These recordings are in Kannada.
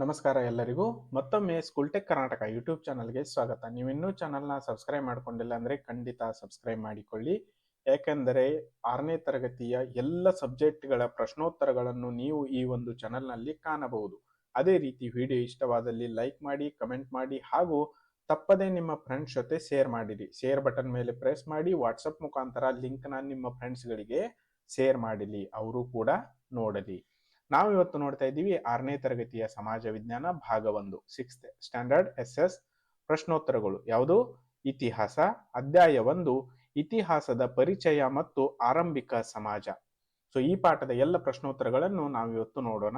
ನಮಸ್ಕಾರ ಎಲ್ಲರಿಗೂ. ಮತ್ತೊಮ್ಮೆ ಸ್ಕೂಲ್ಟೆಕ್ ಕರ್ನಾಟಕ ಯೂಟ್ಯೂಬ್ ಚಾನಲ್ಗೆ ಸ್ವಾಗತ. ನೀವು ಇನ್ನೂ ಚಾನಲ್ನ ಸಬ್ಸ್ಕ್ರೈಬ್ ಮಾಡ್ಕೊಂಡಿಲ್ಲ ಅಂದರೆ ಖಂಡಿತ ಸಬ್ಸ್ಕ್ರೈಬ್ ಮಾಡಿಕೊಳ್ಳಿ. ಯಾಕೆಂದರೆ ಆರನೇ ತರಗತಿಯ ಎಲ್ಲ ಸಬ್ಜೆಕ್ಟ್ಗಳ ಪ್ರಶ್ನೋತ್ತರಗಳನ್ನು ನೀವು ಈ ಒಂದು ಚಾನಲ್ನಲ್ಲಿ ಕಾಣಬಹುದು. ಅದೇ ರೀತಿ ವಿಡಿಯೋ ಇಷ್ಟವಾದಲ್ಲಿ ಲೈಕ್ ಮಾಡಿ ಕಮೆಂಟ್ ಮಾಡಿ ಹಾಗೂ ತಪ್ಪದೇ ನಿಮ್ಮ ಫ್ರೆಂಡ್ಸ್ ಜೊತೆ ಶೇರ್ ಮಾಡಿರಿ. ಶೇರ್ ಬಟನ್ ಮೇಲೆ ಪ್ರೆಸ್ ಮಾಡಿ ವಾಟ್ಸಪ್ ಮುಖಾಂತರ ಲಿಂಕ್ನ ನಿಮ್ಮ ಫ್ರೆಂಡ್ಸ್ಗಳಿಗೆ ಶೇರ್ ಮಾಡಲಿ ಅವರು ಕೂಡ ನೋಡಲಿ. ನಾವು ಇವತ್ತು ನೋಡ್ತಾ ಇದ್ದೀವಿ ಆರನೇ ತರಗತಿಯ ಸಮಾಜ ವಿಜ್ಞಾನ ಭಾಗ ಒಂದು ಸಿಕ್ಸ್ತ್ ಸ್ಟ್ಯಾಂಡರ್ಡ್ ಎಸ್ ಎಸ್ ಪ್ರಶ್ನೋತ್ತರಗಳು. ಯಾವುದು? ಇತಿಹಾಸ. ಅಧ್ಯಾಯ ಒಂದು, ಇತಿಹಾಸದ ಪರಿಚಯ ಮತ್ತು ಆರಂಭಿಕ ಸಮಾಜ. ಸೊ ಈ ಪಾಠದ ಎಲ್ಲ ಪ್ರಶ್ನೋತ್ತರಗಳನ್ನು ನಾವು ಇವತ್ತು ನೋಡೋಣ.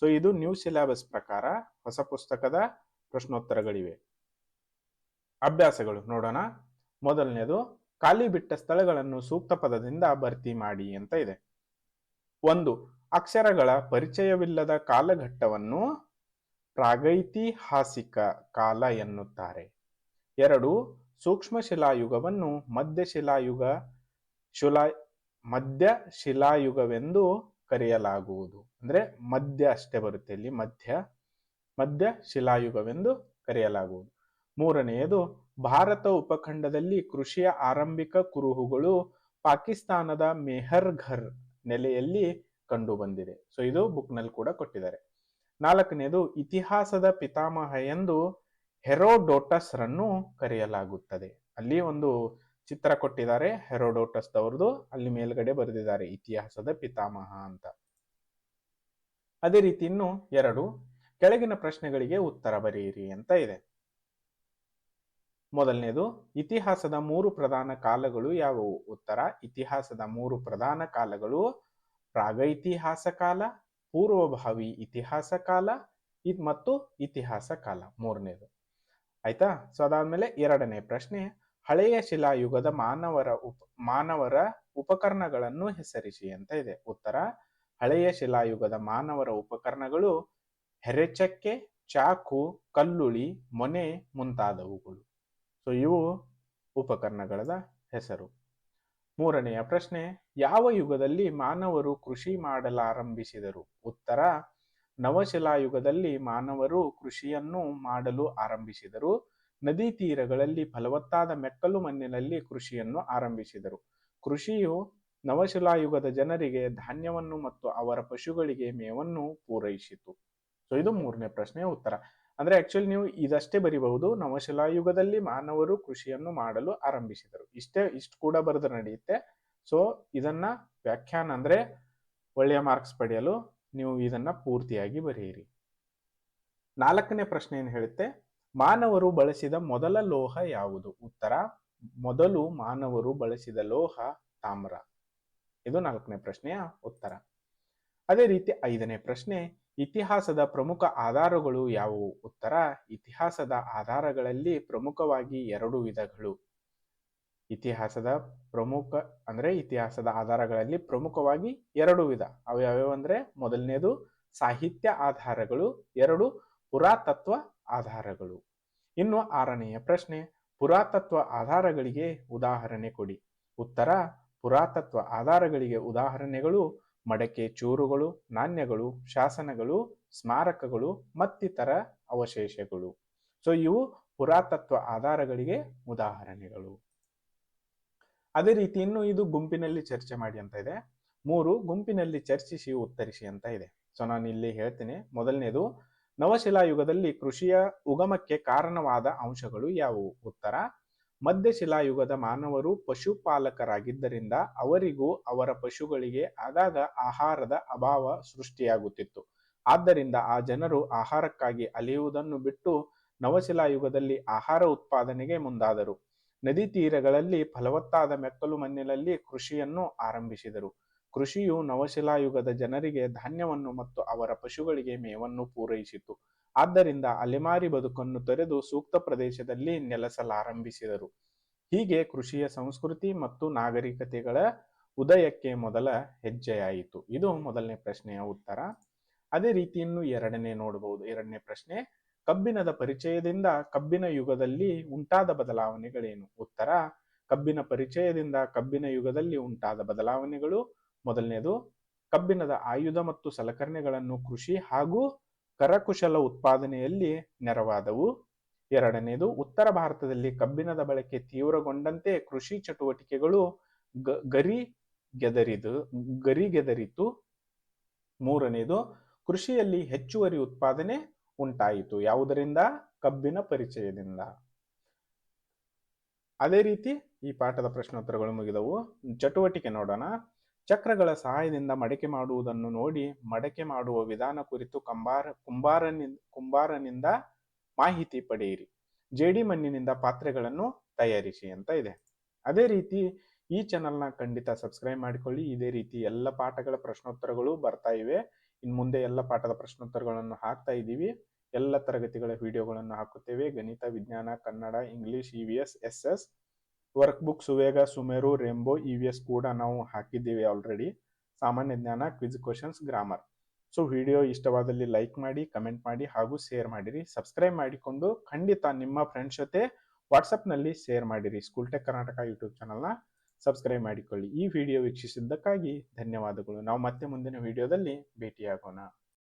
ಸೊ ಇದು ನ್ಯೂ ಸಿಲೆಬಸ್ ಪ್ರಕಾರ ಹೊಸ ಪುಸ್ತಕದ ಪ್ರಶ್ನೋತ್ತರಗಳಿವೆ. ಅಭ್ಯಾಸಗಳು ನೋಡೋಣ. ಮೊದಲನೇದು, ಖಾಲಿ ಬಿಟ್ಟ ಸ್ಥಳಗಳನ್ನು ಸೂಕ್ತ ಪದದಿಂದ ಭರ್ತಿ ಮಾಡಿ ಅಂತ ಇದೆ. ಒಂದು ಅಕ್ಷರಗಳ ಪರಿಚಯವಿಲ್ಲದ ಕಾಲಘಟ್ಟವನ್ನು ಪ್ರಾಗೈತಿಹಾಸಿಕ ಕಾಲ ಎನ್ನುತ್ತಾರೆ. ಎರಡು ಸೂಕ್ಷ್ಮ ಶಿಲಾಯುಗವನ್ನು ಮಧ್ಯಶಿಲಾಯುಗ, ಶಿಲಾ ಮಧ್ಯ ಶಿಲಾಯುಗವೆಂದು ಕರೆಯಲಾಗುವುದು. ಅಂದ್ರೆ ಮಧ್ಯ ಅಷ್ಟೇ ಬರುತ್ತೆ ಇಲ್ಲಿ, ಮಧ್ಯ ಮಧ್ಯ ಶಿಲಾಯುಗವೆಂದು ಕರೆಯಲಾಗುವುದು. ಮೂರನೆಯದು, ಭಾರತ ಉಪಖಂಡದಲ್ಲಿ ಕೃಷಿಯ ಆರಂಭಿಕ ಕುರುಹುಗಳು ಪಾಕಿಸ್ತಾನದ ಮೆಹರ್ಘರ್ ನೆಲೆಯಲ್ಲಿ ಕಂಡು ಬಂದಿದೆ. ಸೊ ಇದು ಬುಕ್ನಲ್ಲಿ ಕೂಡ ಕೊಟ್ಟಿದ್ದಾರೆ. ನಾಲ್ಕನೇದು, ಇತಿಹಾಸದ ಪಿತಾಮಹ ಎಂದು ಹೆರೋಡೋಟಸ್ ರನ್ನು ಕರೆಯಲಾಗುತ್ತದೆ. ಅಲ್ಲಿ ಒಂದು ಚಿತ್ರ ಕೊಟ್ಟಿದ್ದಾರೆ ಹೆರೋಡೋಟಸ್ ಅವ್ರದ್ದು ಅಲ್ಲಿ ಮೇಲ್ಗಡೆ ಬರೆದಿದ್ದಾರೆ, ಇತಿಹಾಸದ ಪಿತಾಮಹ ಅಂತ. ಅದೇ ರೀತಿ ಇನ್ನು ಎರಡು, ಕೆಳಗಿನ ಪ್ರಶ್ನೆಗಳಿಗೆ ಉತ್ತರ ಬರೆಯಿರಿ ಅಂತ ಇದೆ. ಮೊದಲನೇದು, ಇತಿಹಾಸದ ಮೂರು ಪ್ರಧಾನ ಕಾಲಗಳು ಯಾವುವು? ಉತ್ತರ, ಇತಿಹಾಸದ ಮೂರು ಪ್ರಧಾನ ಕಾಲಗಳು ಪ್ರಾಗೈತಿಹಾಸ ಕಾಲ ಪೂರ್ವಭಾವಿ ಇತಿಹಾಸ ಕಾಲ ಇದು ಮತ್ತು ಇತಿಹಾಸ ಕಾಲ ಮೂರನೇದು. ಆಯ್ತಾ? ಸೊ, ಅದಾದ್ಮೇಲೆ ಎರಡನೇ ಪ್ರಶ್ನೆ, ಹಳೆಯ ಶಿಲಾಯುಗದ ಮಾನವರ ಉಪ, ಮಾನವರ ಉಪಕರಣಗಳನ್ನು ಹೆಸರಿಸಿ ಅಂತ ಇದೆ. ಉತ್ತರ, ಹಳೆಯ ಶಿಲಾಯುಗದ ಮಾನವರ ಉಪಕರಣಗಳು ಹೆರೆಚಕ್ಕೆ, ಚಾಕು, ಕಲ್ಲುಳಿ, ಮೊನೆ ಮುಂತಾದವುಗಳು. ಸೊ, ಇವು ಉಪಕರಣಗಳ ಹೆಸರು. ಮೂರನೆಯ ಪ್ರಶ್ನೆ, ಯಾವ ಯುಗದಲ್ಲಿ ಮಾನವರು ಕೃಷಿ ಮಾಡಲಾರಂಭಿಸಿದರು? ಉತ್ತರ, ನವಶಿಲಾಯುಗದಲ್ಲಿ ಮಾನವರು ಕೃಷಿಯನ್ನು ಮಾಡಲು ಆರಂಭಿಸಿದರು. ನದಿ ತೀರಗಳಲ್ಲಿ ಫಲವತ್ತಾದ ಮೆಕ್ಕಲು ಮಣ್ಣಿನಲ್ಲಿ ಕೃಷಿಯನ್ನು ಆರಂಭಿಸಿದರು. ಕೃಷಿಯು ನವಶಿಲಾಯುಗದ ಜನರಿಗೆ ಧಾನ್ಯವನ್ನು ಮತ್ತು ಅವರ ಪಶುಗಳಿಗೆ ಮೇವನ್ನು ಪೂರೈಸಿತು. ಸೊ, ಇದು ಮೂರನೇ ಪ್ರಶ್ನೆಯ ಉತ್ತರ. ಅಂದ್ರೆ ಆಕ್ಚುಲಿ ನೀವು ಇದಷ್ಟೇ ಬರಿಬಹುದು. ನವಶಿಲಾಯುಗದಲ್ಲಿ ಮಾನವರು ಕೃಷಿಯನ್ನು ಮಾಡಲು ಆರಂಭಿಸಿದರು. ಇಷ್ಟೇ, ಇಷ್ಟು ಕೂಡ ಬರೆದು ನಡೆಯುತ್ತೆ. ಸೊ ಇದನ್ನ ವ್ಯಾಖ್ಯಾನ ಅಂದ್ರೆ ಒಳ್ಳೆಯ ಮಾರ್ಕ್ಸ್ ಪಡೆಯಲು ನೀವು ಇದನ್ನ ಪೂರ್ತಿಯಾಗಿ ಬರೆಯಿರಿ. ನಾಲ್ಕನೇ ಪ್ರಶ್ನೆ ಏನು ಹೇಳುತ್ತೆ? ಮಾನವರು ಬಳಸಿದ ಮೊದಲ ಲೋಹ ಯಾವುದು? ಉತ್ತರ, ಮೊದಲು ಮಾನವರು ಬಳಸಿದ ಲೋಹ ತಾಮ್ರ. ಇದು ನಾಲ್ಕನೇ ಪ್ರಶ್ನೆಯ ಉತ್ತರ. ಅದೇ ರೀತಿ ಐದನೇ ಪ್ರಶ್ನೆ ಇತಿಹಾಸದ ಪ್ರಮುಖ ಆಧಾರಗಳು ಯಾವುವು? ಉತ್ತರ, ಇತಿಹಾಸದ ಆಧಾರಗಳಲ್ಲಿ ಪ್ರಮುಖವಾಗಿ ಎರಡು ವಿಧಗಳು. ಇತಿಹಾಸದ ಪ್ರಮುಖ, ಅಂದ್ರೆ ಇತಿಹಾಸದ ಆಧಾರಗಳಲ್ಲಿ ಪ್ರಮುಖವಾಗಿ ಎರಡು ವಿಧ. ಅವು ಯಾವ್ಯಾವ ಅಂದ್ರೆ ಮೊದಲನೇದು ಸಾಹಿತ್ಯ ಆಧಾರಗಳು, ಎರಡು ಪುರಾತತ್ವ ಆಧಾರಗಳು. ಇನ್ನು ಆರನೆಯ ಪ್ರಶ್ನೆ, ಪುರಾತತ್ವ ಆಧಾರಗಳಿಗೆ ಉದಾಹರಣೆ ಕೊಡಿ. ಉತ್ತರ, ಪುರಾತತ್ವ ಆಧಾರಗಳಿಗೆ ಉದಾಹರಣೆಗಳು ಮಡಕೆ ಚೂರುಗಳು, ನಾಣ್ಯಗಳು, ಶಾಸನಗಳು, ಸ್ಮಾರಕಗಳು, ಮತ್ತಿತರ ಅವಶೇಷಗಳು. ಸೊ ಇವು ಪುರಾತತ್ವ ಆಧಾರಗಳಿಗೆ ಉದಾಹರಣೆಗಳು. ಅದೇ ರೀತಿ ಇನ್ನು ಇದು ಗುಂಪಿನಲ್ಲಿ ಚರ್ಚೆ ಮಾಡಿ ಅಂತ ಇದೆ. ಮೂರು, ಗುಂಪಿನಲ್ಲಿ ಚರ್ಚಿಸಿ ಉತ್ತರಿಸಿ ಅಂತ ಇದೆ. ಸೊ ನಾನು ಇಲ್ಲಿ ಹೇಳ್ತೇನೆ. ಮೊದಲನೇದು, ನವಶಿಲಾಯುಗದಲ್ಲಿ ಕೃಷಿಯ ಉಗಮಕ್ಕೆ ಕಾರಣವಾದ ಅಂಶಗಳು ಯಾವುವು? ಉತ್ತರ ಮಧ್ಯಶಿಲಾಯುಗದ ಮಾನವರು ಪಶುಪಾಲಕರಾಗಿದ್ದರಿಂದ ಅವರಿಗೂ ಅವರ ಪಶುಗಳಿಗೆ ಆಗಾಗ ಆಹಾರದ ಅಭಾವ ಸೃಷ್ಟಿಯಾಗುತ್ತಿತ್ತು. ಆದ್ದರಿಂದ ಆ ಜನರು ಆಹಾರಕ್ಕಾಗಿ ಅಲೆಯುವುದನ್ನು ಬಿಟ್ಟು ನವಶಿಲಾಯುಗದಲ್ಲಿ ಆಹಾರ ಉತ್ಪಾದನೆಗೆ ಮುಂದಾದರು. ನದಿ ತೀರಗಳಲ್ಲಿ ಫಲವತ್ತಾದ ಮೆಕ್ಕಲು ಮಣ್ಣಿನಲ್ಲಿ ಕೃಷಿಯನ್ನು ಆರಂಭಿಸಿದರು. ಕೃಷಿಯು ನವಶಿಲಾಯುಗದ ಜನರಿಗೆ ಧಾನ್ಯವನ್ನು ಮತ್ತು ಅವರ ಪಶುಗಳಿಗೆ ಮೇವನ್ನು ಪೂರೈಸಿತು. ಆದ್ದರಿಂದ ಅಲೆಮಾರಿ ಬದುಕನ್ನು ತೊರೆದು ಸೂಕ್ತ ಪ್ರದೇಶದಲ್ಲಿ ನೆಲೆಸಲಾರಂಭಿಸಿದರು. ಹೀಗೆ ಕೃಷಿಯ ಸಂಸ್ಕೃತಿ ಮತ್ತು ನಾಗರಿಕತೆಗಳ ಉದಯಕ್ಕೆ ಮೊದಲ ಹೆಜ್ಜೆಯಾಯಿತು. ಇದು ಮೊದಲನೇ ಪ್ರಶ್ನೆಯ ಉತ್ತರ. ಅದೇ ರೀತಿಯನ್ನು ಎರಡನೇ ನೋಡಬಹುದು. ಎರಡನೇ ಪ್ರಶ್ನೆ ಕಬ್ಬಿನದ ಪರಿಚಯದಿಂದ ಕಬ್ಬಿನ ಯುಗದಲ್ಲಿ ಉಂಟಾದ ಬದಲಾವಣೆಗಳೇನು? ಉತ್ತರ ಕಬ್ಬಿನ ಪರಿಚಯದಿಂದ ಕಬ್ಬಿನ ಯುಗದಲ್ಲಿ ಉಂಟಾದ ಬದಲಾವಣೆಗಳು. ಮೊದಲನೇದು ಕಬ್ಬಿನದ ಆಯುಧ ಮತ್ತು ಸಲಕರಣೆಗಳನ್ನು ಕೃಷಿ ಹಾಗೂ ಕರಕುಶಲ ಉತ್ಪಾದನೆಯಲ್ಲಿ ನೆರವಾದವು. ಎರಡನೇದು, ಉತ್ತರ ಭಾರತದಲ್ಲಿ ಕಬ್ಬಿಣದ ಬಳಕೆ ತೀವ್ರಗೊಂಡಂತೆ ಕೃಷಿ ಚಟುವಟಿಕೆಗಳು ಗರಿ ಗೆದರಿದು ಗರಿಗೆದರಿತು ಮೂರನೇದು, ಕೃಷಿಯಲ್ಲಿ ಹೆಚ್ಚುವರಿ ಉತ್ಪಾದನೆ ಉಂಟಾಯಿತು. ಯಾವುದರಿಂದ? ಕಬ್ಬಿನ ಪರಿಚಯದಿಂದ. ಅದೇ ರೀತಿ ಈ ಪಾಠದ ಪ್ರಶ್ನೋತ್ತರಗಳು ಮುಗಿದವು. ಚಟುವಟಿಕೆ ನೋಡೋಣ. ಚಕ್ರಗಳ ಸಹಾಯದಿಂದ ಮಡಕೆ ಮಾಡುವುದನ್ನು ನೋಡಿ ಮಡಕೆ ಮಾಡುವ ವಿಧಾನ ಕುರಿತು ಕಂಬಾರ ಕುಂಬಾರನಿಂದ ಕುಂಬಾರನಿಂದ ಮಾಹಿತಿ ಪಡೆಯಿರಿ. ಜೇಡಿ ಮಣ್ಣಿನಿಂದ ಪಾತ್ರೆಗಳನ್ನು ತಯಾರಿಸಿ ಅಂತ ಇದೆ. ಅದೇ ರೀತಿ ಈ ಚಾನಲ್ನ ಖಂಡಿತ ಸಬ್ಸ್ಕ್ರೈಬ್ ಮಾಡಿಕೊಳ್ಳಿ. ಇದೇ ರೀತಿ ಎಲ್ಲ ಪಾಠಗಳ ಪ್ರಶ್ನೋತ್ತರಗಳು ಬರ್ತಾ ಇವೆ. ಇನ್ನು ಮುಂದೆ ಎಲ್ಲ ಪಾಠದ ಪ್ರಶ್ನೋತ್ತರಗಳನ್ನು ಹಾಕ್ತಾ ಇದ್ದೀವಿ. ಎಲ್ಲ ತರಗತಿಗಳ ವಿಡಿಯೋಗಳನ್ನು ಹಾಕುತ್ತೇವೆ. ಗಣಿತ, ವಿಜ್ಞಾನ, Kannada English E V S S S work book Suvega Sumeru rainbow E V S ಕೂಡ ನಾವು ಹಾಕಿದ್ದೀವಿ ಆಲ್ರೆಡಿ ಸಾಮಾನ್ಯ ಜ್ಞಾನ quiz questions grammar so video ಇಷ್ಟವಾದಲ್ಲಿ ಲೈಕ್ ಮಾಡಿ ಕಮೆಂಟ್ ಮಾಡಿ ಹಾಗೂ ಶೇರ್ ಮಾಡಿರಿ. ಸಬ್ಸ್ಕ್ರೈಬ್ ಮಾಡಿಕೊಂಡು ಖಂಡಿತ ನಿಮ್ಮ ಫ್ರೆಂಡ್ಸ್ ಜೊತೆ ವಾಟ್ಸಪ್ನಲ್ಲಿ ಶೇರ್ ಮಾಡಿರಿ. ಸ್ಕೂಲ್ ಟೆಕ್ ಕರ್ನಾಟಕ ಯೂಟ್ಯೂಬ್ ಚಾನಲ್ನ ಸಬ್ಸ್ಕ್ರೈಬ್ ಮಾಡಿಕೊಳ್ಳಿ. ಈ ವಿಡಿಯೋ ವೀಕ್ಷಿಸಿದ್ದಕ್ಕಾಗಿ ಧನ್ಯವಾದಗಳು. ನಾವು ಮತ್ತೆ ಮುಂದಿನ ವಿಡಿಯೋದಲ್ಲಿ ಭೇಟಿಯಾಗೋಣ.